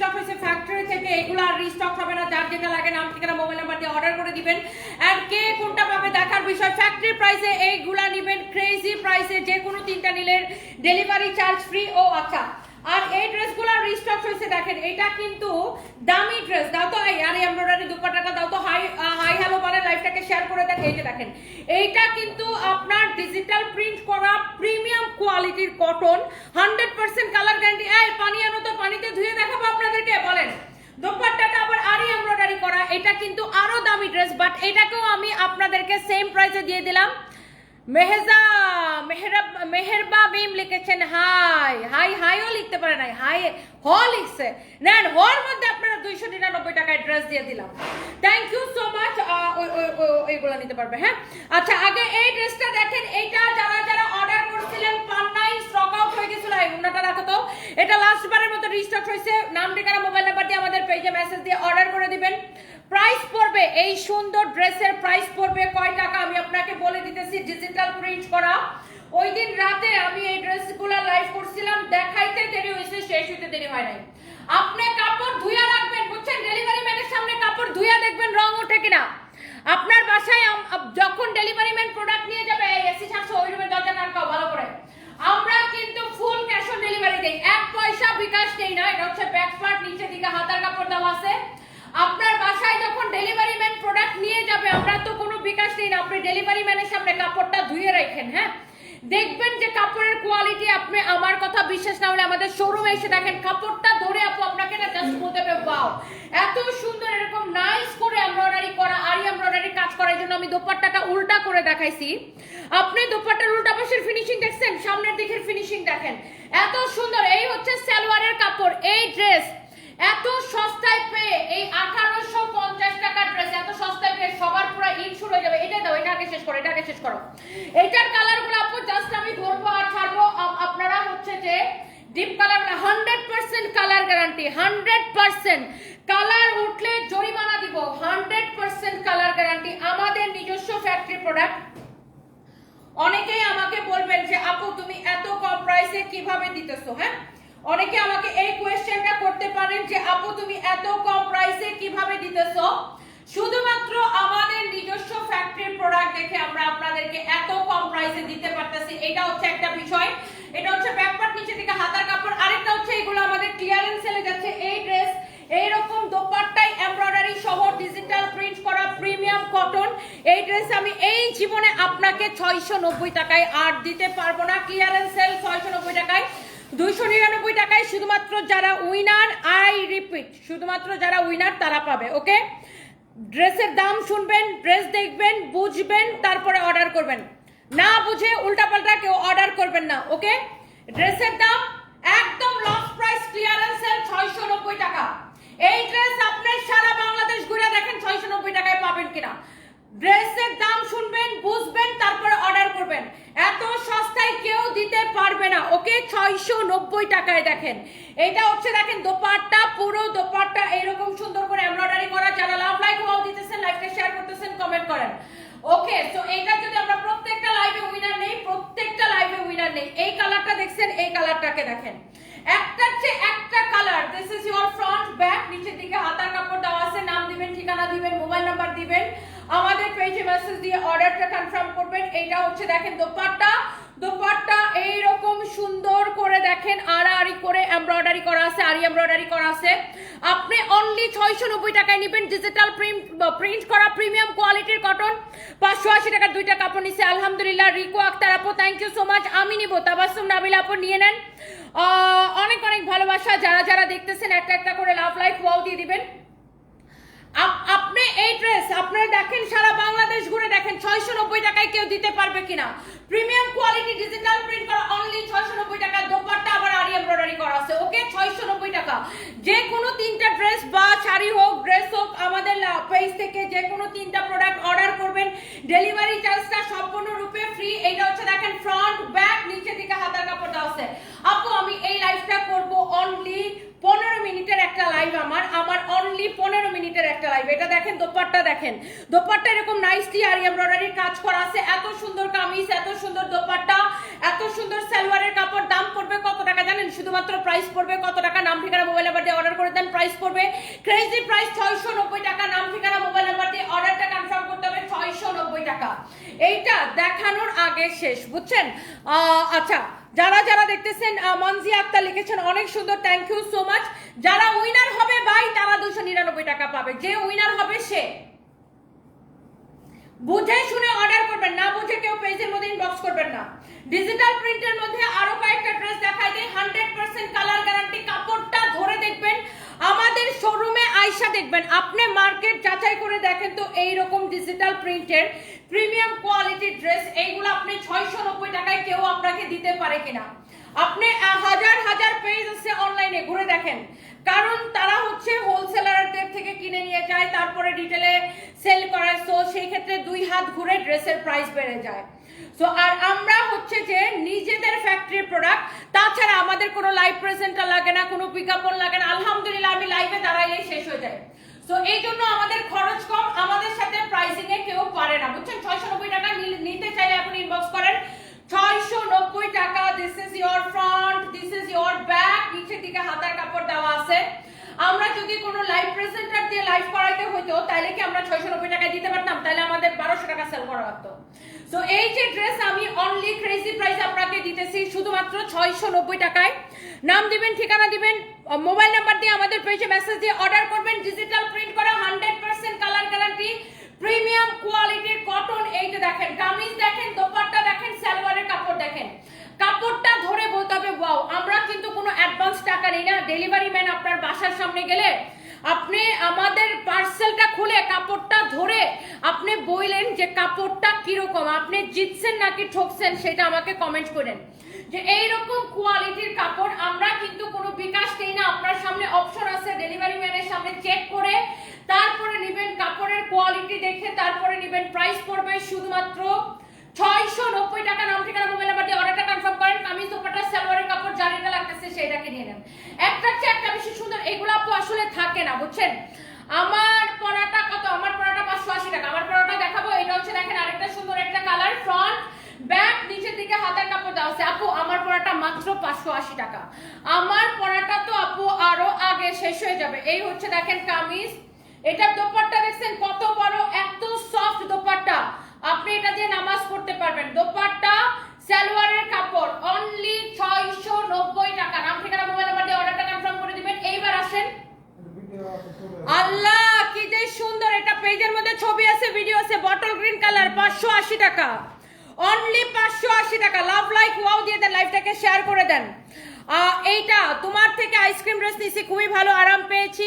Restock হয়েছে factory থেকে, এগুলো আর রিস্টক হবে না, যার যেটা লাগে নাম ঠিকানা মোবাইল নাম্বার দিয়ে অর্ডার করে দিবেন। আর কে কোনটা পাবে দেখার বিষয় ফ্যাক্টরি প্রাইসে এইগুলা নেবেন ক্রেজি প্রাইসে যে কোনো তিনটা নিলে ডেলিভারি চার্জ ফ্রি ও আচ্ছা। আর এই ড্রেসগুলো রিস্টক হয়েছে দেখেন, এটা কিন্তু দামি ড্রেস দাও তো, এই আর এমব্রয়ডারি দুপাটাটা দাও তো হাই হাই হ্যালো মানে লাইফটাকে শেয়ার করে দেন। এই যে দেখেন, এইটা কিন্তু আপনার ডিজিটাল প্রিন্ট করা প্রিমিয়াম কোয়ালিটির cotton hundred percent colour guarantee এই, পানি আনো তো, পানিতে ধুয়ে দেখাবো আপনাদেরকে, বলেন। দোপাট্টাটা আবার আরই এমব্রয়ডারি করা, এটা কিন্তু আরও দামি ড্রেস বাট এটাকেও আমি আপনাদেরকে সেম প্রাইসে দিয়ে দিলাম। মেহেজা, মেহরাব, মেহেরবা বিম লিখেছেন, হাই হাই, হাইও লিখতে পারে নাই, হাই, হ লিখছে। নেন, হর মধ্যে আপনারা দুইশো নিরানব্বই টাকায় ড্রেস দিয়ে দিলাম। থ্যাংক ইউ সো মাচ ওইগুলো নিতে পারবে হ্যাঁ? আচ্ছা আগে এই ড্রেসটা দেখেন, এইটা যারা যারা অর্ডার করছিলেন পান নাই স্টক আউট হয়ে গেছিল, এই উন্নাটা রাখো তো। এটা লাস্ট বারের মতো রিস্টক হয়েছে। নাম, ঠিকানা মোবাইল নাম্বার দিয়ে আমাদের পেজে মেসেজ দিয়ে অর্ডার করে দিবেন। প্রাইস পড়বে, এই সুন্দর ড্রেসের প্রাইস পড়বে কয় টাকা? আমি আপনাকে বলে দিতেছি ডিজিটাল প্রিন্ট করা। ওই দিন রাতে আমি এই ড্রেসগুলো লাইভ করছিলাম, দেখাইতে দেরি হয়েছে শেষ হইতে দেরি হয় নাই। আপনি কাপড় ধুইয়া রাখবেন, বুঝছেন? ডেলিভারি ম্যানের সামনে কাপড় ধুইয়া দেখবেন রং ওঠে কিনা। আপনার বাসায় যখন ডেলিভারি ম্যান প্রোডাক্ট নিয়ে যাবে এসি ছাড়ছো, ওই রুমের দরজা নাটকাও ভালো করে। আমরা কিন্তু ফুল ক্যাশ অন ডেলিভারি দেই। এক পয়সা বিকাশ নেই না, এটা হচ্ছে ব্যাক পার্ট নিচে দিকে হাতার কাপড় দেওয়া আছে আপনার বাসায় যখন ডেলিভারি ম্যান প্রোডাক্ট নিয়ে যাবে আমরা তো কোনো বিকাশ নেই না আপনি ডেলিভারি ম্যানের সামনে কাপড়টা ধুয়ে রাখেন হ্যাঁ? দেখবেন যে কাপড়ের কোয়ালিটি আপনি, আমার কথা বিশ্বাস না হলে আমাদের শোরুমে এসে দেখেন, কাপড়টা ধরে আপু আপনাকে না জাস্ট বলতে হবে এত সুন্দর, এরকম নাইস করে এমব্রয়ডারি করা, আরি এমব্রয়ডারি কাজ করার জন্য আমি দোপাট্টাটা উল্টা করে দেখাইছি। আপনি দোপাট্টার উল্টা পাশের ফিনিশিং দেখছেন, সামনের দিকের ফিনিশিং দেখেন। এত সুন্দর, এই হচ্ছে সালোয়ারের কাপড়, এই ড্রেস এত সস্তায় পেয়ে এই আঠারোশো পঞ্চাশ টাকার ড্রেস এত সস্তায় পেয়ে সবার পুরো শুরু হয়ে যাবে। এটা দাও, এটা আগে শেষ করো, এটা আগে শেষ করো। এটার কালারগুলো আপু জাস্ট আমি ধরবো আর ছাড়বো। আপনারা হচ্ছে যে deep colour hundred percent colour guarantee hundred percent colour উঠলে জরিমানা দিব হান্ড্রেড পার্সেন্ট কালার গ্যারান্টি আমাদের নিজস্ব ফ্যাক্টরি প্রোডাক্ট অনেকেই আমাকে বলবেন যে, আপু, তুমি এত কম প্রাইসে কীভাবে দিতেছো হ্যাঁ? অনেকে আমাকে এই কোয়েশ্চেনটা করতে পারেন যে, আপু, তুমি এত কম প্রাইসে কীভাবে দিতেছো? শুধুমাত্র আমাদের নিজস্ব ফ্যাক্টরির প্রোডাক্ট দেখে আমরা আপনাদেরকে এত কম প্রাইসে দিতে পারতেছি। এটা হচ্ছে একটা বিষয়। এটা হচ্ছে ব্যাকপার্ট নিচে থেকে হাতার কাপড়। আরেকটা হচ্ছে এগুলো আমাদের ক্লিয়ারেন্স সেলে যাচ্ছে। এই ড্রেস এইরকম দোপাট্টায় এমব্রয়ডারি সহ ডিজিটাল প্রিন্ট করা প্রিমিয়াম কটন এই ড্রেস আমি এই জীবনে আপনাকে ছয়শো নব্বই টাকায় আর দিতে পারব না। ক্লিয়ারেন্স সেল ছয়শো নব্বই টাকায়। দুইশো নিরানব্বই টাকায় শুধুমাত্র যারা উইনার আই রিপিট শুধুমাত্র যারা উইনার তারা পাবে ওকে ড্রেসের দাম শুনবেন ড্রেস দেখবেন, বুঝবেন, তারপরে অর্ডার করবেন। না বুঝে উল্টাপাল্টা কেউ অর্ডার করবেন না ওকে ড্রেসের দাম একদম লস প্রাইস ক্লিয়ারেন্স ছয়শো নব্বই টাকা। এই ড্রেস আপনি সারা বাংলাদেশ ঘুরে দেখেন ছয়শো নব্বই টাকায় পাবেন কিনা। ড্রেসের দাম শুনবেন, বুঝবেন, তারপরে অর্ডার করবেন। এত সস্তায় কেউ দিতে পারবে না। ওকে ছয়শো নব্বই টাকায় দেখেন। এটা হচ্ছে দেখেন দোপাট্টা, পুরো দোপাট্টা এরকম সুন্দর করে এমব্রয়ডারি করা। যারা লাভ লাইক ওয়াও দিতেছেন লাইকটা শেয়ার করতেছেন কমেন্ট করেন। ওকে সো এইটা যদি আমরা প্রত্যেকটা লাইভে উইনার নেই, প্রত্যেকটা লাইভে উইনার নেই, এই কালারটা দেখছেন, এই কালারটাকে দেখেন। একটার চেয়ে একটা colour this is your front back নিচের দিকে হাতার কাপড় দেওয়া আছে, নাম দিবেন, ঠিকানা দিবেন মোবাইল নাম্বার দিবেন। আমাদের পেজে মেসেজ দিয়ে অর্ডারটা কনফার্ম করবেন। এইটা হচ্ছে দেখেন দোপাট্টা। দোপাট্টা এইরকম সুন্দর করে দেখেন আড়াআড়ি করে এমব্রয়ডারি করা আছে আরি এমব্রয়ডারি করা আছে। আপনি অনলি ছয়শো নব্বই টাকায় নেবেন। ডিজিটাল প্রিন্ট প্রিন্ট করা প্রিমিয়াম কোয়ালিটির কটন পাঁচশো আশি টাকার দুইটা কাপড় নিছে। আলহামদুলিল্লাহ, রিকো আক্তার আপু থ্যাংক ইউ সো মাচ আমি নিব। তাবাসুম নাবিল আপু, নিয়ে নেন। অনেক অনেক ভালোবাসা। যারা যারা দেখতেছেন, একটা একটা করে লাভ লাইক ওয়াও দিয়ে দিবেন। আপনি এই ড্রেস আপনারা দেখেন সারা বাংলাদেশ ঘুরে দেখেন ছয়শো নব্বই টাকায় কেউ দিতে পারবে কিনা। প্রিমিয়াম কোয়ালিটি ডিজিটাল প্রিন্ট করা অনলি ছয়শো নব্বই টাকা, দোপাট্টা আবার আরি এমব্রয়ডারি করা আছে ওকে ছয়শো নব্বই টাকা। যে কোনো তিনটা ড্রেস বা শাড়ি হোক ড্রেস হোক, আমাদের পেজ থেকে যে কোনো তিনটা প্রোডাক্ট অর্ডার করবেন। ডেলিভারি চার্জটা সম্পূর্ণরূপে ফ্রি এইটা হচ্ছে দেখেন ফ্রন্ট ব্যাক নিচে দিকে হাতার কাপড় দেওয়া আছে আপু আমি এই লাইফটা করব অনলি পনেরো মিনিটের একটা লাইভ আমার আমার অনলি পনেরো মিনিটের একটা লাইভ এটা দেখেন, দোপাট্টা দেখেন। দোপাট্টা এরকম নাইসলি আর এমব্রয়ডারির কাজ করা আছে। এত সুন্দর কামিজ, এত সুন্দর দোপাট্টা, এত সুন্দর সালোয়ারের কাপড়, দাম পড়বে কত টাকা জানেন? শুধুমাত্র প্রাইস পড়বে কত টাকা? নাম ঠিকানা মোবাইল নাম্বার দিয়ে অর্ডার করে দেন প্রাইস পড়বে। ক্রেজি প্রাইস ছয়শো নব্বই টাকা। নাম ঠিকানা মোবাইল নাম্বার দিয়ে অর্ডারটা কনফার্ম করতে হবে ছয়শো নব্বই টাকা। এইটা দেখানোর আগে শেষ, বুঝছেন? আচ্ছা যারা যারা দেখতেছেন মনজি আক্তার লিখেছেন, অনেক সুন্দর থ্যাংক ইউ সো মাচ যারা উইনার হবে ভাই, তারা দুশো নিরানব্বই টাকা পাবে। যে উইনার হবে সে। বুঝে শুনে অর্ডার করবেন, না বুঝে কেউ পেজের মধ্যে ইনবক্স করবেন না। ডিজিটাল প্রিন্টের মধ্যে আরও কয়েকটা ড্রেস দেখাই দেয় হান্ড্রেড পার্সেন্ট কালার গ্যারান্টি কাপড়টা আইসা দেখবেন। আপনি মার্কেট যাচাই করে দেখেন তো এইরকম ডিজিটাল প্রিন্টের প্রিমিয়াম কোয়ালিটির ড্রেস এইগুলো আপনি ছয়শো নব্বই টাকায় কেউ আপনাকে দিতে পারে কিনা। আপনি হাজার হাজার পেজ আছে অনলাইনে ঘুরে দেখেন। কারণ তারা হচ্ছে হোলসেলারদের থেকে কিনে নিয়ে যায়, তারপরে রিটেলে সেল করে। সো সেই ক্ষেত্রে দুই হাত ঘুরে ড্রেসের প্রাইস বেড়ে যায়। সো আর আমরা হচ্ছে যে নিজেদের ফ্যাক্টরির প্রোডাক্ট তাছাড়া আমাদের কোনো লাইভ প্রেজেন্টার লাগে না, কোনো বিজ্ঞাপন লাগে না। আলহামদুলিল্লাহ, আমি লাইভে দাঁড়াইলেই শেষ হয়ে যায় সো এই জন্য আমাদের খরচ কম, আমাদের সাথে প্রাইসিং এ কেউ পারে না, বুঝছেন? ছয়শো নব্বই টাকা নিতে চাইলে এখন ইনবক্স করেন। ছয়শো নব্বই টাকা this is your front this is your back নিচের দিকে হাতার কাপড় দেওয়া আছে। আমরা যদি কোনো লাইভ প্রেজেন্টার হইতো তাহলে কি আমরা ছয়শো নব্বই টাকায় দিতে পারতাম? তাহলে আমাদের বারোশো টাকা সেল করা লাগতো সো এই যে ড্রেস আমি অনলি ক্রেজি প্রাইস আপনাকে দিতেছি, শুধুমাত্র ছয়শো নব্বই টাকায়। নাম দিবেন, ঠিকানা দিবেন মোবাইল নাম্বার দিয়ে আমাদের পেজে মেসেজ দিয়ে অর্ডার করবেন। ডিজিটাল প্রিন্ট করা hundred percent colour guarantee premium কোয়ালিটির কটন এইটা দেখেন। কামিজ দেখেন, দোপাট্টা দেখেন, সালোয়ারের কাপড় দেখেন। কাপড়টা ধরে বলতে হবে ওয়াও আমরা কিন্তু কোনো অ্যাডভান্স টাকা নেই না। ডেলিভারি ম্যান আপনার বাসার সামনে গেলে আপনি আমাদের পার্সেলটা খুলে কাপড়টা ধরে আপনি বললেন যে কাপড়টা কীরকম, আপনি জিতছেন নাকি ঠকছেন সেটা আমাকে কমেন্ট করেন। যে এইরকম কোয়ালিটির কাপড় আমরা কিন্তু কোনো বিকাশ নেই না। আপনার সামনে অপশন আছে ডেলিভারি ম্যানের সামনে চেক করে, তারপরে নেবেন কাপড়ের কোয়ালিটি দেখে, তারপরে নেবেন প্রাইস পড়বে শুধুমাত্র ছয়শো নব্বই টাকা নাম ঠিকানা মোবাইল নাম্বার দিয়ে অর্ডারটা কনফার্ম করেন। কামিজ, দোপাট্টা, সালোয়ারের কাপড় জারিটা লাগতেছে সেটাকে নিয়ে নেন। একটা চেয়ে একটা বেশি সুন্দর, এগুলো আপু আসলে থাকে না, বুঝছেন? আমার পরাটা কত? আমার পরাটা পাঁচশো আশি টাকা। আমার পরাটা দেখাবো, এটা হচ্ছে দেখেন আরেকটা সুন্দর একটা কালার ফ্রন্ট ব্যাক নিচের দিকে হাতের কাপড় দেওয়া আছে। আপু, আমার পরাটা মাত্র পাঁচশো আশি টাকা। আমার পরাটা তো আপু আরও আগে শেষ হয়ে যাবে। এই হচ্ছে দেখেন কামিজ। এটা দোপাট্টা দেখছেন কত বড়? এত সফট দোপাট্টা। আপনি এটা দিয়ে নামাজ পড়তে পারবেন। দোপাট্টা, সালোয়ারের কাপড় অনলি ছয়শো নব্বই টাকা। নাম ঠিকানা মোবাইল নাম্বার দিয়ে অর্ডারটা কনফার্ম করে দিবেন। এইবার আসেন। আল্লাহ, কি যে সুন্দর। এটা পেজের মধ্যে ছবি আছে ভিডিও আছে। বটল গ্রিন কালার পাঁচশো আশি টাকা। অনলি পাঁচশো আশি টাকা। লাভ লাইক ওয়াও দিয়ে দেন। লাইফটাকে শেয়ার করে দেন। এইটা, তোমার থেকে আইসক্রিম ড্রেস নিছি, খুবই ভালো, আরাম পেয়েছি।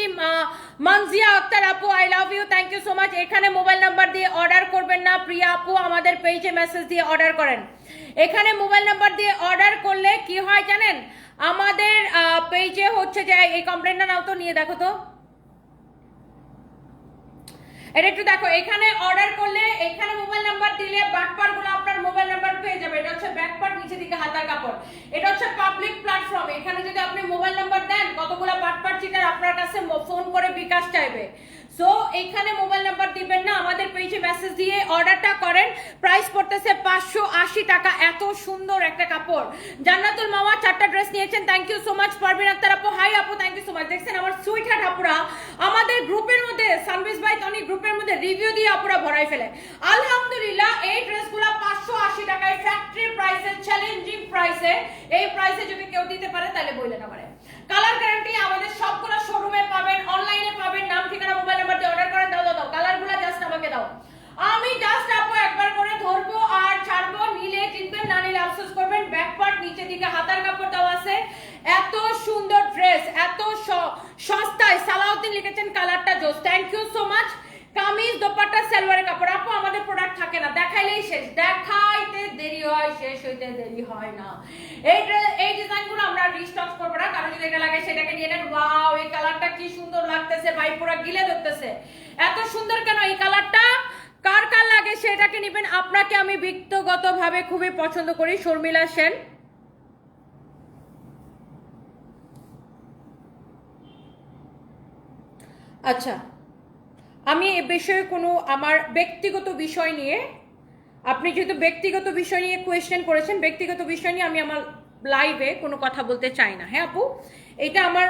মানজিয়া আক্তার আপু I love you thank you so much এখানে মোবাইল নাম্বার দিয়ে অর্ডার করবেন না, প্রিয়া আপু আমাদের পেজে মেসেজ দিয়ে অর্ডার করেন। এখানে মোবাইল নাম্বার দিয়ে অর্ডার করলে কি হয় জানেন? আমাদের পেজে হচ্ছে যে, এই কমপ্লেনটা নাও তো, নিয়ে দেখো তো। এটা একটু দেখো, এখানে অর্ডার করলে, এখানে মোবাইল নাম্বার দিলে ব্যাকপারগুলো আপনার মোবাইল নাম্বার পেয়ে যাবে। এটা হচ্ছে ব্যাকপার নিচে দিকে হাতার কাপড়। এটা হচ্ছে পাবলিক প্ল্যাটফর্ম এখানে যদি আপনি মোবাইল নাম্বার দেন, কতগুলো বাটপার চিটার আপনার কাছে ফোন করে বিকাশ চাইবে। সো এখানে মোবাইল নাম্বার দিবেন না, আমাদের পেজে মেসেজ দিয়ে অর্ডারটা করেন। প্রাইস পড়তেছে পাঁচশো আশি টাকা। এত সুন্দর একটা কাপড়। জান্নাতুল মামা, চারটা ড্রেস নিয়েছেন। Thank you so much Parbin Akter আপু। হাই আপু থ্যাংক ইউ সো মাচ দেখছেন, আমার সুইট হার্ট আপুরা, আমাদের গ্রুপের মধ্যে সানবিস বাই টনি গ্রুপের মধ্যে রিভিউ দিয়ে আপুরা ভরাই ফেলে। আলহামদুলিল্লাহ, এই ড্রেসগুলো পাঁচশো আশি টাকায় ফ্যাক্টরি প্রাইসে চ্যালেঞ্জিং প্রাইসে এই প্রাইসে যদি কেউ দিতে পারে, তাহলে বললে না পারে। কালার গ্যারান্টি আমাদের সবগুলো শোরুমে পাবেন অনলাইনে পাবেন, নাম, ঠিকানা মোবাইল নাম্বার দিয়ে অর্ডার করেন, দাও দাও দাও। কালারগুলো জাস্ট আমাকে দাও। আমি জাস্ট আপু একবার করে ধরবো আর ছাড়বো, নিলে চিনবেন না নিলে আফসোস করবেন। ব্যাক পার্ট নিচে দিকে হাতার কাপড় দেওয়া আছে। এত সুন্দর ড্রেস এত সস্তায় সালাউদ্দিন লিখেছেন কালারটা জোস। Thank you so much kameez, dupatta সালোয়ারের কাপড়। আপু, আমাদের প্রোডাক্ট থাকে না, দেখাইলেই শেষ। দেখাইতে দেরি হয়, শেষ হইতে দেরি হয় না। এই এই ডিজাইনগুলো আমরা রিস্টক করব না কারণ যদি এটা লাগে সেটাকে নিয়ে নেন। ওয়াও, এই কালারটা কি সুন্দর লাগতেছে ভাই গিলে ধরতেছে। এত সুন্দর কেন এই কালারটা? কার কার লাগে সেটাকে নেবেন? আপনাকে আমি ব্যক্তিগতভাবে খুবই পছন্দ করি, শর্মিলা সেন। আচ্ছা আমি এ বিষয়ে কোনো আমার ব্যক্তিগত বিষয় নিয়ে, আপনি যেহেতু ব্যক্তিগত বিষয় নিয়ে কোয়েশ্চেন করেছেন, ব্যক্তিগত বিষয় নিয়ে আমি আমার লাইভে কোনো কথা বলতে চাই না। হ্যাঁ আপু? এটা আমার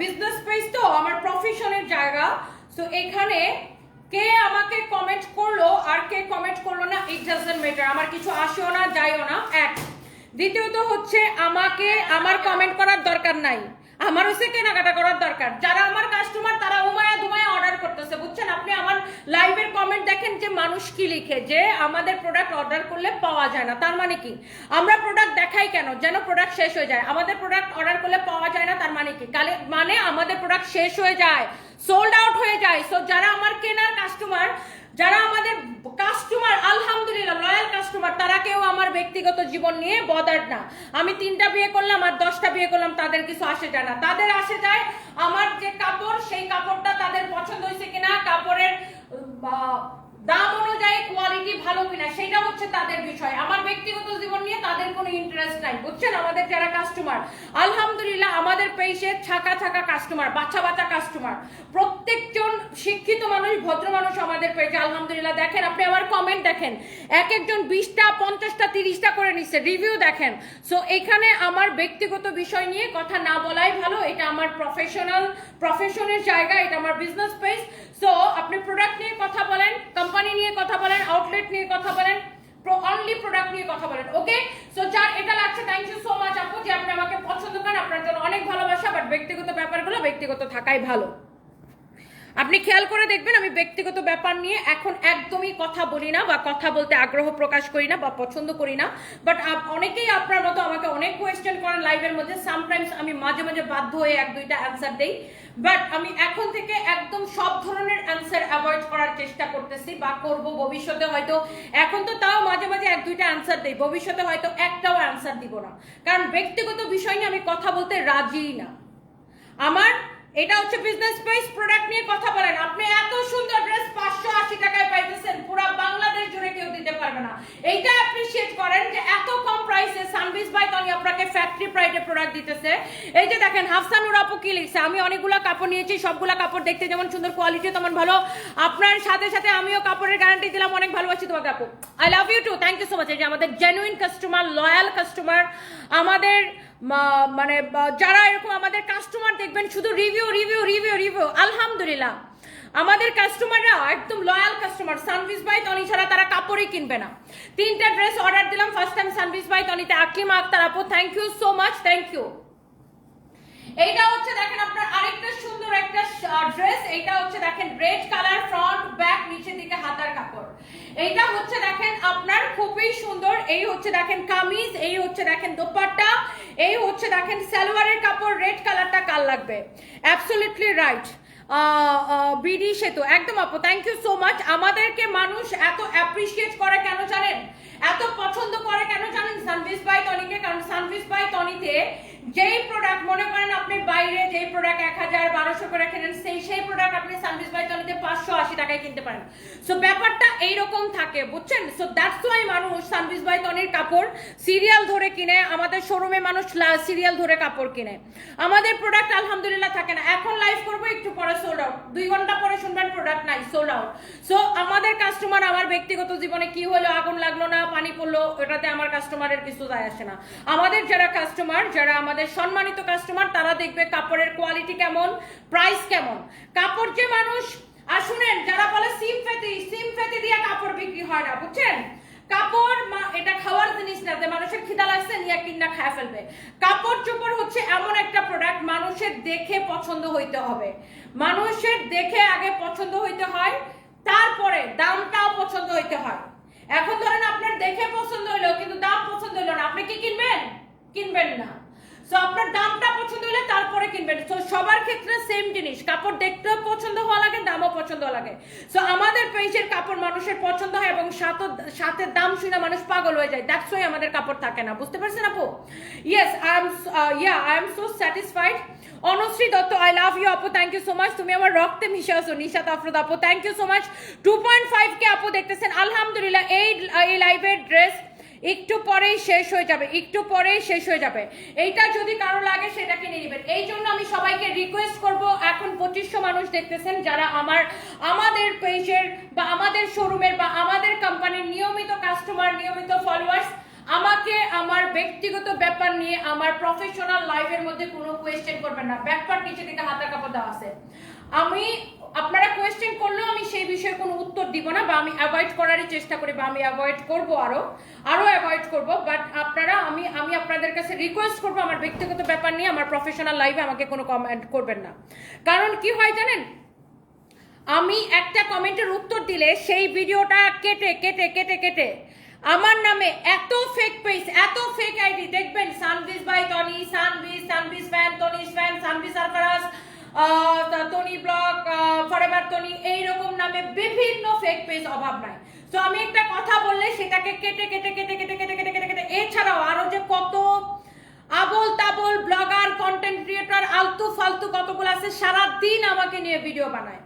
বিজনেস পেজ তো, আমার প্রফেশনের জায়গা। সো এখানে কে আমাকে কমেন্ট করল আর কে কমেন্ট করল না ইট ডাজেন্ট ম্যাটার আমার কিছু আসেও না যাইও না, এক। দ্বিতীয়ত হচ্ছে, আমাকে, আমার কমেন্ট করার দরকার নাই। আমার হচ্ছে কেনাকাটা করার দরকার। যারা আমার কাস্টমার তারা উমায়া দুমায়া অর্ডার করতেছে বুঝছেন আপনি আমার লাইভের কমেন্ট দেখেন যে মানুষ কি লিখে, যে আমাদের প্রোডাক্ট অর্ডার করলে পাওয়া যায় না। তার মানে কি? আমরা প্রোডাক্ট দেখাই কেন? যেন প্রোডাক্ট শেষ হয়ে যায়। আমাদের প্রোডাক্ট অর্ডার করলে পাওয়া যায় না, তার মানে কি? মানে আমাদের প্রোডাক্ট শেষ হয়ে যায় সোল্ড আউট হয়ে যায়। সো যারা আমার কেনার কাস্টমার যারা আমাদের কাস্টমার আলহামদুলিল্লাহ লয়াল কাস্টমার তারা কেউ আমার ব্যক্তিগত জীবন নিয়ে বদার না। আমি তিনটা বিয়ে করলাম আর দশটা বিয়ে করলাম, তাদের কিছু আসে যায় না। তাদের আসে যায় আমার যে কাপড়, সেই কাপড়টা তাদের পছন্দ হয়েছে কিনা, কাপড়ের দাম অনুযায়ী কোয়ালিটি ভালো কিনা সেটা হচ্ছে তাদের বিষয়। আমার ব্যক্তিগত জীবন নিয়ে তাদের কোনো ইন্টারেস্ট নাই, বুঝছেন? আমাদের যারা কাস্টমার আলহামদুলিল্লাহ আমাদের পেশে ছাকা ছাকা কাস্টমার বাচ্চা বাচ্চা কাস্টমার প্রত্যেকজন শিক্ষিত মানুষ, ভদ্র মানুষ আমাদের পেজে আলহামদুলিল্লাহ, দেখেন আপনি আমার কমেন্ট দেখেন। এক একজন বিশটা, পঞ্চাশটা, তিরিশটা করে নিচ্ছে রিভিউ দেখেন। সো এখানে আমার ব্যক্তিগত বিষয় নিয়ে কথা না বলাই ভালো, এটা আমার প্রফেশনাল প্রফেশনের জায়গা, এটা আমার বিজনেস পেজ সো আপনি প্রোডাক্ট নিয়ে কথা বলেন কোম্পানি নিয়ে কথা বলেন আউটলেট নিয়ে কথা বলেন অনলি প্রোডাক্ট নিয়ে কথা বলেন ওকে সো যার এটা লাগছে থ্যাংক ইউ সো মাচ আপু, যে আপনি আমাকে পছন্দ করেন, আপনার জন্য অনেক ভালোবাসা বাট ব্যক্তিগত ব্যাপারগুলো ব্যক্তিগত থাকাই ভালো। আপনি খেয়াল করে দেখবেন, আমি ব্যক্তিগত ব্যাপার নিয়ে এখন একদমই কথা বলি না বা কথা বলতে আগ্রহ প্রকাশ করি না বা পছন্দ করি না। বাট অনেকেই আপনার মতো আমাকে অনেক কোয়েশ্চেন করেন লাইভের মধ্যে। সামটাইমস আমি মাঝে মাঝে বাধ্য হয়ে এক দুইটা অ্যান্সার দেই। বাট আমি এখন থেকে একদম সব ধরনের অ্যান্সার অ্যাভয়েড করার চেষ্টা করতেছি বা করব ভবিষ্যতে হয়তো। এখন তো তাও মাঝে মাঝে এক দুইটা অ্যান্সার দেই। ভবিষ্যতে হয়তো একটাও অ্যান্সার দিব না। কারণ ব্যক্তিগত বিষয় নিয়ে আমি কথা বলতে রাজিই না। আমার এটা হচ্ছে বিজনেস পেজ প্রোডাক্ট নিয়ে কথা বলেন। আপনি এত সুন্দর ড্রেস পাঁচশো আশি টাকায় পাইতেছেন, পুরো বাংলাদেশ জুড়ে কেউ দিতে পারবে না। এইটা অ্যাপ্রিসিয়েট করেন যে এত কম প্রাইসে সানবিস বাই তনি আপনাকে ফ্যাক্টরি প্রাইডে প্রোডাক্ট দিতেছে। এই যে দেখেন হাফসানুর আপু কি লিখছে? আমি অনেকগুলো কাপড় নিয়েছি, সবগুলা কাপড় দেখতে যেমন সুন্দর কোয়ালিটি তেমন ভালো। আপনার সাথে সাথে আমিও কাপড়ের গ্যারান্টি দিলাম, অনেক ভালোবাসি তোমাকে আপু। I love you too thank you so much এই যে আমাদের জেনুইন কাস্টমার লয়াল কাস্টমার আমাদের মানে যারা এরকম আমাদের কাস্টমার দেখবেন, শুধু রিভিউ রিভিউ রিভিউ রিভিউ আলহামদুলিল্লাহ। আমাদের কাস্টমাররা একদম loyal customer Sanvees by Toni ছাড়া তারা কাপড়ই কিনবে না। তিনটা ড্রেস অর্ডার দিলাম ফার্স্ট টাইম সানভিস বাই তনিতে আকলিমা আক্তার আপু thank you so much thank you এইটা হচ্ছে দেখেন আপনার আরেকটা সুন্দর একটা ড্রেস এইটা হচ্ছে দেখেন রেড কালার ফ্রন্ট ব্যাক নিচের দিকে হাতার কাপড়। এইটা হচ্ছে দেখেন আপনার খুবই সুন্দর, এই হচ্ছে দেখেন কামিজ, এই হচ্ছে দেখেন দোপাট্টা, এই হচ্ছে দেখেন সালোয়ারের কাপড় রেড কালারটা কাল লাগবে? অ্যাবসলিউটলি রাইট বিডি সেতু, একদম আপু থ্যাংক ইউ সো মাচ আমাদেরকে মানুষ এত অ্যাপ্রিসিয়েট করে কেন জানেন? এত পছন্দ করে কেন জানেন? সানভিস বাই টনিকে কারণ সানভিস বাই টনিতে যেই প্রোডাক্ট মনে করেন আপনি বাইরে যেই প্রোডাক্ট এক হাজার, বারোশো করে কেনেন, সেই সেই প্রোডাক্ট আপনি সানভিস বাই টনিতে পাঁচশো আশি টাকায় কিনতে পারেন। সো ব্যাপারটা এইরকম থাকে, বুঝছেন? সো দ্যাটস ওয়াই মানুষ সানভিস বাই টনির কাপড় সিরিয়াল ধরে কিনে, আমাদের শোরুমে মানুষ সিরিয়াল ধরে কাপড় কিনে। আমাদের প্রোডাক্ট আলহামদুলিল্লাহ থাকে না। এখন লাইভ করব, একটু পরে সোল্ড আউট দুই ঘণ্টা পরে শুনবেন প্রোডাক্ট নাই সোল্ড আউট সো আমাদের কাস্টমার আমার ব্যক্তিগত জীবনে কি হলো, আগুন লাগল না, পানি পড়ল, ওটাতে আমার কাস্টমারের কিছু যায় আসে না। আমাদের যারা কাস্টমার যারা আমাদের সম্মানিত কাস্টমার তারা দেখবে কাপড়ের কোয়ালিটি কেমন প্রাইস কেমন। কাপড় যে মানুষ, আর শুনেন, যারা বলে সিম ফেতি সিম ফেতি দিয়ে কাপড় বিক্রি হয় না, বুঝছেন? কাপড় এটা খাওয়ার জিনিস না, যে মানুষের খিদা লাগছে, নিয়ে কিনা খায় ফেলবে। কাপড় চোপড় হচ্ছে এমন একটা প্রোডাক্ট মানুষের দেখে পছন্দ হইতে হবে। মানুষের দেখে আগে পছন্দ হইতে হয়, তারপরে দামটাও পছন্দ হইতে হয়। এখন ধরেন আপনার দেখে পছন্দ হইল, কিন্তু দাম পছন্দ হইল না, আপনি কি কিনবেন? কিনবেন না। সো আপনার দামটা পছন্দ হলে তারপরে কিনবেন। তো সবার ক্ষেত্রে সেম জিনিস। কাপড় দেখতেও পছন্দ হওয়া লাগে, দামও পছন্দ লাগে। সো আমাদের পেজের কাপড় মানুষের পছন্দ হয় এবং সাথে দাম শুনে মানুষ পাগল হয়ে যায়। দ্যাটস ওয়াই আমাদের কাপড় থাকে না। বুঝতে পারছেন আপু? Yes I am yeah I am so satisfied Anushree Dutta I love you আপু থ্যাংক ইউ সো মাচ তুমি আমার রক্তে মিশে আসো নিশাত আফরোদ আপু thank you so much two point five K আপু দেখতেছেন। আলহামদুলিল্লাহ, এই এই লাইভের ড্রেস একটু পরেই শেষ হয়ে যাবে, একটু পরেই শেষ হয়ে যাবে। এইটা যদি কারও লাগে সেটা কিনে নেবেন। এই জন্য আমি সবাইকে রিকোয়েস্ট করব, এখন পঁচিশশো মানুষ দেখতেছেন যারা আমার, আমাদের পেজের বা আমাদের শোরুমের বা আমাদের কোম্পানির নিয়মিত কাস্টমার নিয়মিত ফলোয়ার্স আমাকে আমার ব্যক্তিগত ব্যাপার নিয়ে, আমার প্রফেশনাল লাইফের মধ্যে কোনো কোয়েশ্চেন করবেন না। ব্যাপার নিচে থেকে হাতা কাপড় দেওয়া আছে। আমি আপনারা কোয়েশ্চেন করলেও আমি সেই বিষয়ে কোনো উত্তর দিব না, বা আমি অ্যাভয়েড করারই চেষ্টা করি, বা আমি অ্যাভয়েড করব আরও আরও অ্যাভয়েড করব বাট আপনারা, আমি আমি আপনাদের কাছে রিকোয়েস্ট করব আমার ব্যক্তিগত ব্যাপার নিয়ে, আমার প্রফেশনাল লাইফে আমাকে কোনো কমেন্ট করবেন না। কারণ কি হয় জানেন? আমি একটা কমেন্টের উত্তর দিলে সেই ভিডিওটা কেটে কেটে কেটে কেটে আমার নামে এত ফেক পেজ এত ফেক আইডি দেখবেন Sanvees by Tony Sanvees Sanvees fan Tony's fan Sanvees Sarfaraz Tony blog forever Tony এইরকম নামে বিভিন্ন ফেক পেজ অভাব নাই। তো আমি একটা কথা বললে সেটাকে কেটে কেটে কেটে কেটে কেটে কেটে কেটে কেটে, এছাড়াও আরও যে কত আবল তাবল ব্লগার কন্টেন্ট ক্রিয়েটর আলতু ফালতু কতগুলো আছে, সারাদিন আমাকে নিয়ে ভিডিও বানায়।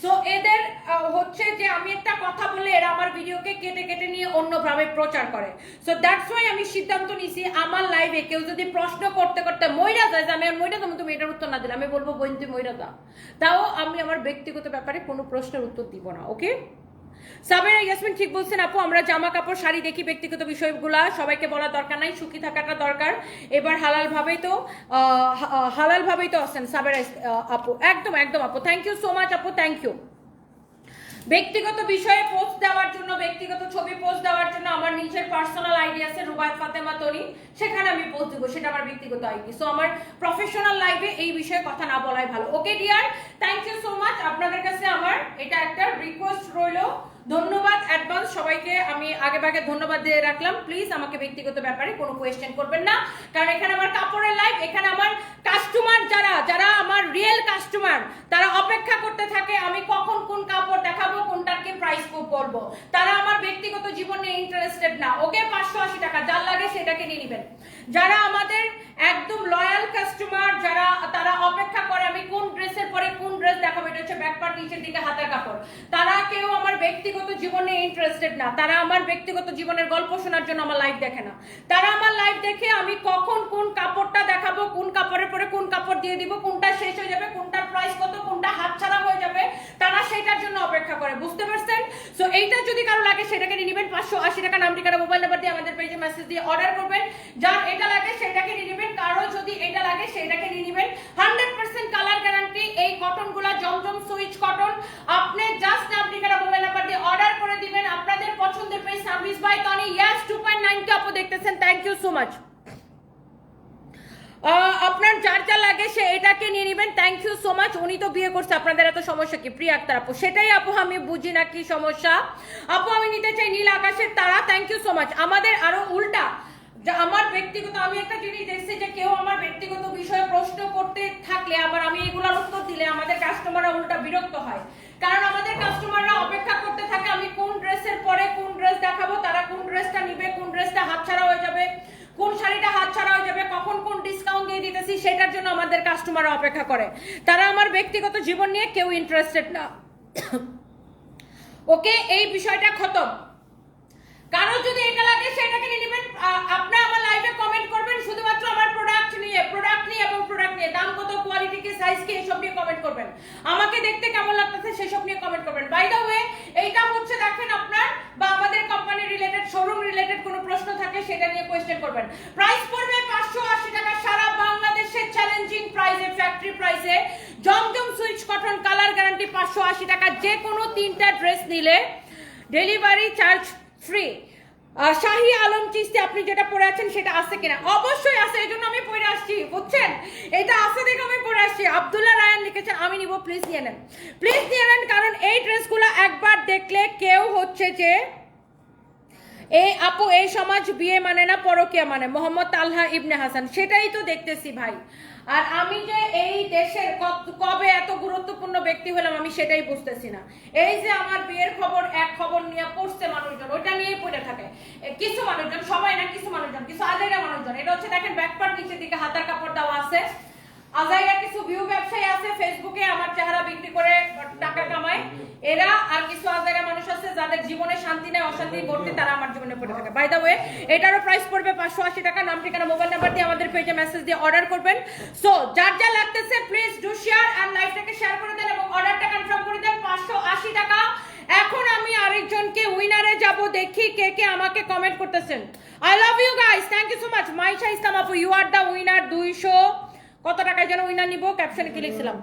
সো এদের হচ্ছে যে আমি একটা কথা বলে এরা আমার ভিডিওকে কেটে কেটে নিয়ে অন্যভাবে প্রচার করে। সো দ্যাটস ওয়াই আমি সিদ্ধান্ত নিছি আমার লাইভে কেউ যদি প্রশ্ন করতে করতে মইরা যায় যে আমি আর মইরা তুমি তুমি এটার উত্তর না দিলে আমি বলব বোন তুই মইরা তাও আমি আমার ব্যক্তিগত ব্যাপারে কোনো প্রশ্নের উত্তর দিব না ওকে সাবেরা ইয়াসমিন ঠিক বলছেন আপু আমরা জামা কাপড় শাড়ি দেখি ব্যক্তিগত বিষয়গুলা সবাইকে বলার দরকার নাই সুখী থাকাটা দরকার। এবার হালাল ভাবেই তো আহ, হা- হালাল ভাবেই তো আছেন সাবেরা আপু। একদম একদম আপু। থ্যাংক ইউ সো মাচ আপু থ্যাংক ইউ ব্যক্তিগত বিষয়ে পোস্ট দেওয়ার জন্য, ব্যক্তিগত ছবি পোস্ট দেওয়ার জন্য আমার নিজের পার্সোনাল আইডি আছে রুবায়ত ফাতেমা তনি। সেখানে আমি পোস্ট দেবো, সেটা আমার ব্যক্তিগত আইডি সো আমার প্রফেশনাল লাইফে এই বিষয়ে কথা না বলাই ভালো। Okay dear thank you so much আপনাদের কাছে আমার এটা একটা রিকোয়েস্ট রইল। ধন্যবাদ অ্যাডভান্স সবাইকে আমি আগে ভাগে ধন্যবাদ দিয়ে রাখলাম। প্লিজ আমাকে ব্যক্তিগত ব্যাপারে কোনো কোয়েশ্চেন করবেন না। কারণ এখানে আমার কাপড়ের লাইফ এখানে আমার কাস্টমার যারা যারা আমার রিয়েল কাস্টমার তারা অপেক্ষা করতে থাকে, আমি কখন কোন কাপড় দেখাবো কোনটার কি প্রাইস বলব তারা আমার ব্যক্তিগত জীবন ইন্টারেস্টেড না। ওকে পাঁচশো আশি টাকা, যার লাগে সেটাকে নিয়ে নেবেন। যারা আমাদের একদম লয়াল কাস্টমার যারা, তারা অপেক্ষা করে, আমি কোন ড্রেসের পরে কোন ড্রেস দেখাবো, এটা হচ্ছে ব্যাক পার্ট নিচের দিকে হাতের কাপড়। তারা কেউ আমার ব্যক্তিগত জীবনে ইন্টারেস্টেড না। তারা আমার ব্যক্তিগত জীবনের গল্প শোনার জন্য আমার লাইভ দেখে না। তারা আমার লাইভ দেখে আমি কখন কোন কাপড়টা দেখাবো, কোন কাপড়ের পরে কোন কাপড় দিয়ে দিব, কোনটা শেষ হয়ে যাবে, কোনটার প্রাইস কত, কোনটা হাতছাড়া হয়ে যাবে, তারা সেটার জন্য অপেক্ষা করে, বুঝতে পারছেন? সো এইটা যদি কারও লাগে, সেটাকে নিয়ে নেবেন, পাঁচশো আশি টাকা নাম, ঠিকানা মোবাইল নাম্বার দিয়ে আমাদের পেজে মেসেজ দিয়ে অর্ডার করবেন। যার এটা লাগে, সেটাকে নিয়ে নেবেন। কারও যদি এটা লাগে, সেটাকে নিয়ে নেবেন। হান্ড্রেড পার্সেন্ট কালার গ্যারান্টি এই কটনগুলা জমজম সুইচ কটন আপনি জাস্ট নাম, ঠিকানা মোবাইল নাম্বার দিয়ে অর্ডার করে দিবেন। আপনাদের পছন্দের পেজ সার্ভিস বাই টনি ইয়াস টু পয়েন্ট নাইন আপু দেখতেছেন। থ্যাংক ইউ সো মাচ আপনার যার যা লাগে সে এটাকে নিয়ে নেবেন। থ্যাংক ইউ সো মাচ উনি তো বিয়ে করছে। আপনাদের এত সমস্যা কি? প্রিয়া আক্তার আপু। সেটাই আপু, আমি বুঝি না কি সমস্যা। আপু, আমি নিতে চাই নীল আকাশের তারা। থ্যাংক ইউ সো মাচ আমাদের আরও উল্টা। আমার ব্যক্তিগত, আমি একটা জিনিস দেখছি যে কেউ আমার ব্যক্তিগত বিষয়ে প্রশ্ন করতে থাকলে আমার আমি এগুলোর উত্তর দিলে আমাদের কাস্টমাররা উল্টা বিরক্ত হয়। কারণ আমাদের কাস্টমাররা অপেক্ষা করতে থাকে, আমি কোন ড্রেসের পরে কোন ড্রেস দেখাবো, তারা কোন ড্রেসটা নিবে, কোন ড্রেসটা হাতছাড়া হয়ে যাবে, কোন শাড়িটা হাতছাড়া হয়ে যাবে কখন কোন ডিসকাউন্ট দিয়ে দিতেছি সেটার জন্য আমাদের কাস্টমার অপেক্ষা করে। তারা আমার ব্যক্তিগত জীবন নিয়ে কেউ ইন্টারেস্টেড না। ওকে, এই বিষয়টা খতম। কারও যদি এটা লাগে, সেটাকে নিয়ে নেবেন। আ- আপনি আমার লাইভে কমেন্ট করবেন, শুধুমাত্র আমার প্রোডাক্ট নিয়ে প্রোডাক্ট নিয়ে এবং প্রোডাক্ট নিয়ে। দাম কত কোয়ালিটি কি সাইজ কি এসব নিয়ে কমেন্ট করবেন। আমাকে দেখতে কেমন লাগতেছে, সেসব নিয়ে কমেন্ট করবেন। বাই দ্য ওয়ে এইটা হচ্ছে, দেখেন আপনার, বা আমাদের কোম্পানি রিলেটেড শোরুম রিলেটেড কোনো প্রশ্ন থাকে, সেটা নিয়ে কোয়েশ্চেন করবেন। প্রাইস পড়বে পাঁচশো আশি টাকা সারা বাংলাদেশের চ্যালেঞ্জিং প্রাইসে ফ্যাক্টরি প্রাইসে Zamzam Swiss cotton colour guarantee পাঁচশো আশি টাকা। যে কোনো তিনটা ড্রেস নিলে delivery charge free Shahi Alam Chishti, আপনি যেটা পরে আছেন সেটা আছে কিনা? অবশ্যই আছে, এই জন্য আমি পরে আসছি, বুঝছেন? এটা আছে দেখে আমি পরে আসছি। আব্দুল্লাহ রায়ান লিখেছেন, আমি নিব প্লিজ নিয়ে নেন। প্লিজ নিয়ে নেন, কারণ এই ড্রেসগুলো একবার দেখলে কেউ হচ্ছে যে এই আপু, এই সমাজ বিয়ে মানে না, পরকিয়া মানে। মোহাম্মদ তালহা ইবনে হাসান, সেটাই তো দেখতেছি ভাই। আর আমি যে এই দেশের কবে এত গুরুত্বপূর্ণ ব্যক্তি হলাম আমি সেটাই বুঝতেছি না। এই যে আমার বিয়ের খবর, এক খবর নিয়ে পড়ছে মানুষজন, ওইটা নিয়েই পড়ে থাকে। কিছু মানুষজন, সবাই না, কিছু মানুষজন, কিছু আলেরা মানুষজন, এটা হচ্ছে দেখেন ব্যাকপার নিচের দিকে হাতার কাপড় দেওয়া আছে। আজাইরা কিছু ভিউ ব্যবসায়ী আছে ফেসবুকে আমার চেহারা বিক্রি করে টাকা কামায়। এরা আর কিছু আজাইরা মানুষ আছে যাদের জীবনে শান্তি নেই, অশান্তি, ভর্তি, তারা আমার জীবনে পড়ে থাকে। বাই দ্য ওয়ে এটারও প্রাইস পড়বে পাঁচশো আশি টাকা, নাম, ঠিকানা মোবাইল নাম্বার দিয়ে আমাদের পেজে মেসেজ দিয়ে অর্ডার করবেন। সো যার যা লাগতেছে প্লিজ ডু শেয়ার আর লাইভটাকে শেয়ার করে দেন এবং অর্ডারটা কনফার্ম করে দেন, পাঁচশো আশি টাকা। এখন আমি আরেকজনকে উইনারে যাব দেখি কে কে আমাকে কমেন্ট করতেছেন। I love you guys thank you so much Maisha Islam আপু ইউ আর দ্য উইনার দুইশো কত টাকায় যেন উইনার নিব? ক্যাপশনে কি লিখছিলাম?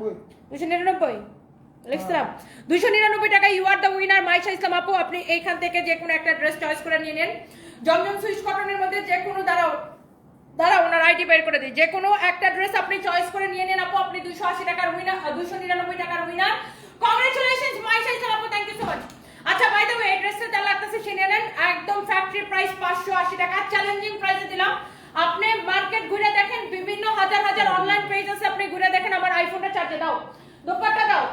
দুইশো নিরানব্বই? লিখছিলাম। দুইশো নিরানব্বই টাকা you are the winner Maisha Islam আপু আপনি এইখান থেকে যে কোনো একটা ড্রেস চয়েস করে নিয়ে নেন। জমজম সুইচ কটনের মধ্যে যে কোনো দাঁড়াও দাঁড়া ওনার আইডি বের করে দিই। যে কোনো একটা ড্রেস আপনি চয়েস করে নিয়ে নেন, আপু, আপনি দুশো আশি টাকার উইনার দুশো নিরানব্বই টাকার উইনার কংগ্রেচুলেশন মাইশা ইসলাম আপু থ্যাংক ইউ সো মাচ আচ্ছা বাই দ্য ওয়ে ড্রেসটা যা লাগতেছে কিনে নেন। একদম ফ্যাক্টরি প্রাইস পাঁচশো আশি টাকা। চ্যালেঞ্জিং প্রাইসে দিলাম। আপনি মার্কেট ঘুরে দেখেন, বিভিন্ন হাজার হাজার অনলাইন পেজ আছে, আপনি ঘুরে দেখেন, আমার আইফোনটা চার্জে দাও, দোপাট্টা দাও।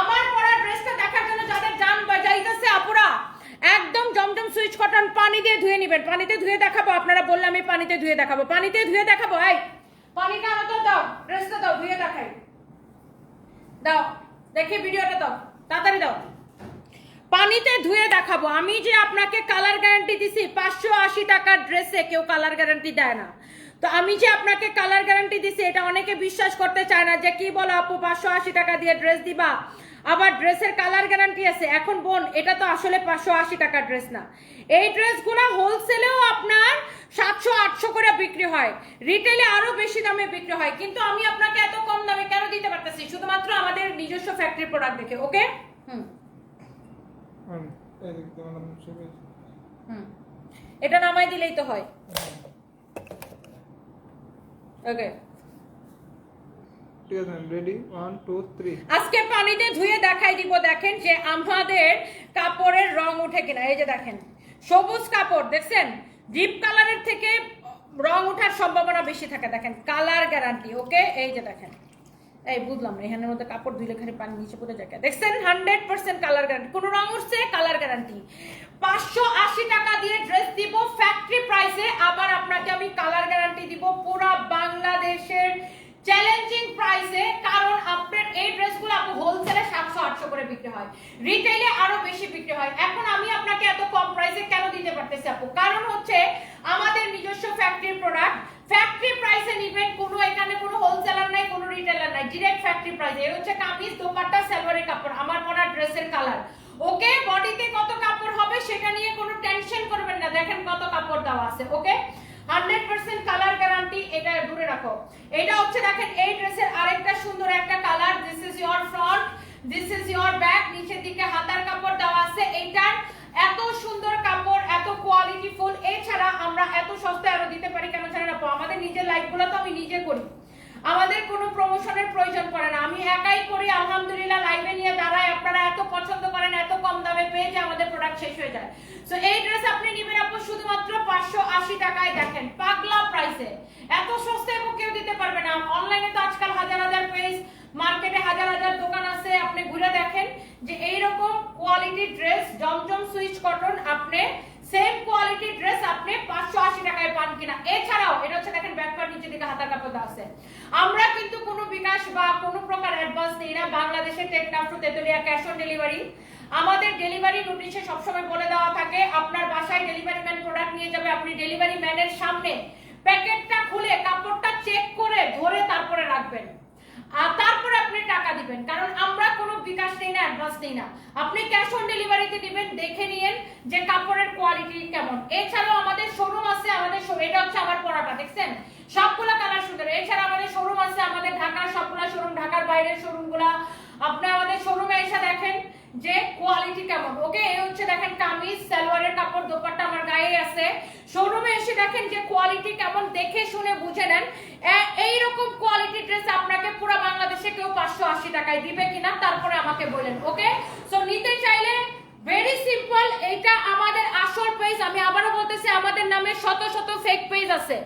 আমার পরা ড্রেসটা দেখার জন্য যাদের জান বাজাইতেছে আপুরা, একদম জমজম সুইচ কটন পানি দিয়ে ধুয়ে নিবেন। পানিতে ধুয়ে দেখাবো, আপনারা বললে আমি পানিতে ধুয়ে দেখাবো। পানিতে ধুয়ে দেখাবো, এই, পানিটা আমাকে দাও ড্রেসটা দাও, ধুয়ে দেখাই। দাও, দেখি ভিডিওটা দাও, তাড়াতাড়ি দাও। পানিতে ধুয়ে দেখাবো। আমি যে আপনাকে কালার গ্যারান্টি দিছি, পাঁচশো আশি টাকার ড্রেসে কেউ কালার গ্যারান্টি দেয় না। তো আমি যে আপনাকে কালার গ্যারান্টি দিছি, এটা অনেকে বিশ্বাস করতে চায় না যে, কি বলো আপু, পাঁচশো আশি টাকা দিয়ে ড্রেস দিবা? আবার ড্রেসের কালার গ্যারান্টি আছে। এখন বোন, এটা তো আসলে পাঁচশো আশি টাকার ড্রেস না। এই ড্রেসগুলো হোলসেলেও আপনার সাতশো আটশো করে বিক্রি হয়। রিটেলে আরও বেশি দামে বিক্রি হয়। কিন্তু আমি আপনাকে এত কম দামে কেন দিতে পারতেছি? শুধুমাত্র আমাদের নিজস্ব ফ্যাক্টরি প্রোডাক্ট দেখে ওকে হুম। হুম, আছে। হুম এটা নামাই দিলেই তো হয়। ওকে আজকে পানিতে ধুয়ে দেখাই দিব দেখেন যে আমাদের কাপড়ের রং উঠে কিনা। এই যে দেখেন সবুজ কাপড় দেখছেন? ডিপ কালারের থেকে রং ওঠার সম্ভাবনা বেশি থাকে দেখেন? কালার গ্যারান্টি ওকে এই যে দেখেন। এই বুঝলাম না, এখানের মধ্যে কাপড় ধুইলে খালি পানি নিচে পড়ে যায় দেখছেন হান্ড্রেড পার্সেন্ট কালার গ্যারান্টি কোনো রং উঠছে কালার গ্যারান্টি পাঁচশো আশি টাকা দিয়ে ড্রেস দিব ফ্যাক্টরি প্রাইসে আবার আপনাকে আমি কালার গ্যারান্টি দিব পুরা বাংলাদেশের চ্যালেঞ্জিং প্রাইসে কারণ আপনার এই ড্রেসগুলো আপু হোলসেলে সাতশো আটশো করে বিক্রি হয়। রিটেলে আরও বেশি বিক্রি হয়। এখন আমি আপনাকে এত কম প্রাইসে কেন দিতে পারতেছি আপু? কারণ হচ্ছে আমাদের নিজস্ব ফ্যাক্টরি প্রোডাক্ট ফ্যাক্টরি প্রাইসে নিবেন কোনো এখানে কোনো হোলসেলার নাই কোনো রিটেলার নাই ডিরেক্ট ফ্যাক্টরি প্রাইসে এই হচ্ছে কামিজ দোপাট্টা সালোয়ারের কাপড় আমার পরা ড্রেসের কালার বডিতে কত কাপড় হবে সেটা নিয়ে কোনো টেনশন করবেন না। দেখেন কত কাপড় দেওয়া আছে okay hundred percent colour guarantee এটা দূরে রাখো। এটা হচ্ছে দেখেন এই ড্রেসের আরেকটা সুন্দর একটা colour this is your front this is your back নিচের দিকে হাতার কাপড় দেওয়া আছে। এইটার এত সুন্দর কাপড়, এত কোয়ালিটি ফুল। এছাড়া আমরা এত সস্তায় আরও দিতে পারি কেন জানেন আপু? আমাদের নিজের লাইফগুলো তো আমি নিজে করি। আমাদের কোনো প্রমোশনের প্রয়োজন পড়ে না। আমি একাই করি, আলহামদুলিল্লাহ লাইভে নিয়ে দাঁড়াই। আপনারা এত পছন্দ করেন, এত কম দামে পেয়ে যে আমাদের প্রোডাক্ট শেষ হয়ে যায়। সো এই ড্রেস আপনি নেবেন আপু শুধুমাত্র পাঁচশো আশি টাকায় দেখেন, পাগলা প্রাইসে এত সস্তায় কেউ দিতে পারবে না। অনলাইনে তো আজকাল হাজার হাজার পেজ মার্কেটে হাজার হাজার দোকান আছে। আপনি ঘুরে দেখেন যে এইরকম quality dress Zamzam Swiss cotton আপনি সেম কোয়ালিটি ড্রেস আপনি পাঁচশো আশি টাকায় পান কিনা। এছাড়াও, এটা হচ্ছে দেখেন ব্যাকপার নিচে দিকে হাতার কাপড় আছে। আমরা কিন্তু কোনো বিকাশ বা কোনো প্রকার অ্যাডভান্স নেই না। বাংলাদেশের টেকনাফ্রু তেতুলিয়া ক্যাশ অন ডেলিভারি আমাদের ডেলিভারি নোটিশে সবসময় বলে দেওয়া থাকে, আপনার বাসায় ডেলিভারি ম্যান প্রোডাক্ট নিয়ে যাবে, আপনি ডেলিভারি ম্যানের সামনে প্যাকেটটা খুলে কাপড়টা চেক করে ধরে তারপরে রাখবেন। তারপরে আপনি টাকা দিবেন। কারণ আমরা কোনো বিকাশ নেই না অ্যাডভান্স নেই না। আপনি ক্যাশ অন ডেলিভারিতে দিবেন, দেখে নিয়েন যে কাপড়ের কোয়ালিটি কেমন। এছাড়াও আমাদের শোরুম আছে, আমাদের এটা হচ্ছে আমার পড়াটা দেখছেন? সবগুলা কালার সুন্দর। এছাড়া আমাদের শোরুম আছে, আমাদের ঢাকার সবগুলা শোরুম ঢাকার বাইরের শোরুমগুলা আপনি আমাদের শোরুমে এসে দেখেন যে কোয়ালিটি কেমন। ওকে সালোয়ারের কাপড় দোপাট্টা আমার গায়ে আছে। শোরুমে এসে দেখেন যে কোয়ালিটি কেমন, দেখে শুনে বুঝে নেন। এ- এইরকম কোয়ালিটি ড্রেস আপনাকে পুরো বাংলাদেশে কেউ পাঁচশো আশি টাকায় দিবে কিনা, তারপরে আমাকে বলেন ওকে সো নিতে চাইলে ভেরি সিম্পল এইটা আমাদের আসল পেজ আমি আবারও বলতেছি, আমাদের নামে শত শত ফেক পেজ আছে।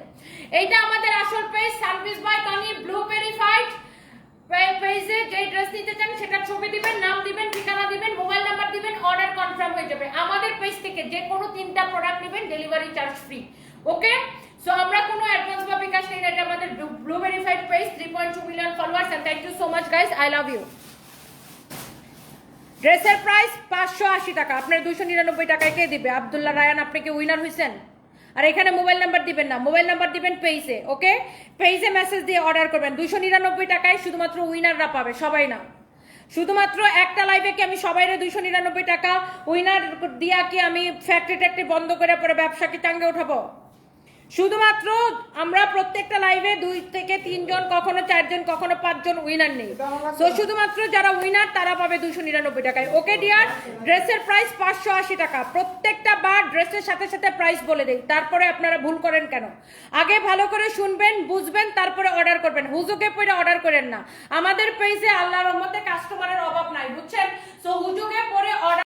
এইটা আমাদের আসল page service by Tony blue verified পেজে যে ড্রেস নিতে চান সেটা ছবি দিবেন, নাম দিবেন, ঠিকানা দিবেন মোবাইল নাম্বার দিবেন অর্ডার কনফার্ম হয়ে যাবে। আমাদের পেজ থেকে যে কোনো তিনটা প্রোডাক্ট নেবেন delivery charge free okay so আমরা কোনো অ্যাডভান্স বা বিকাশ নেই না, এটা আমাদের blue verified page three point two million followers and thank you so much guys I love you ড্রেসের প্রাইস পাঁচশো আশি টাকা। আপনার দুশো নিরানব্বই টাকায় কে দিবে? আবদুল্লাহ রায়ান, আপনি কি উইনার হয়েছেন আর এখানে মোবাইল নাম্বার দিবেন না। মোবাইল নাম্বার দিবেন পেজে ওকে? পেজে মেসেজ দিয়ে অর্ডার করবেন। দুশো নিরানব্বই টাকায় শুধুমাত্র উইনাররা পাবে, সবাই না। শুধুমাত্র একটা লাইভে কি আমি সবাইরে দুইশো নিরানব্বই টাকা উইনার দিয়া কি আমি ফ্যাক্টরি ট্যাক্টরি বন্ধ করে পরে ব্যবসাকে টাঙ্গে উঠাবো? শুধুমাত্র আমরা প্রত্যেকটা লাইভে দুই থেকে তিনজন, কখনো চারজন, কখনো পাঁচজন উইনার নেই। তো শুধুমাত্র যারা উইনার তারা পাবে দুশো নিরানব্বই টাকায়। ওকে ডিয়ার ড্রেসের প্রাইস পাঁচশো আশি টাকা। প্রত্যেকটা বার ড্রেসের সাথে সাথে প্রাইস বলে দেই। তারপরে আপনারা ভুল করেন কেন? আগে ভালো করে শুনবেন, বুঝবেন, তারপরে অর্ডার করবেন। হুজুকে পরে অর্ডার করেন না। আমাদের পেজে আল্লাহর রহমতে কাস্টমারের অভাব নাই, বুঝছেন? তো হুজুকে পরে অর্ডার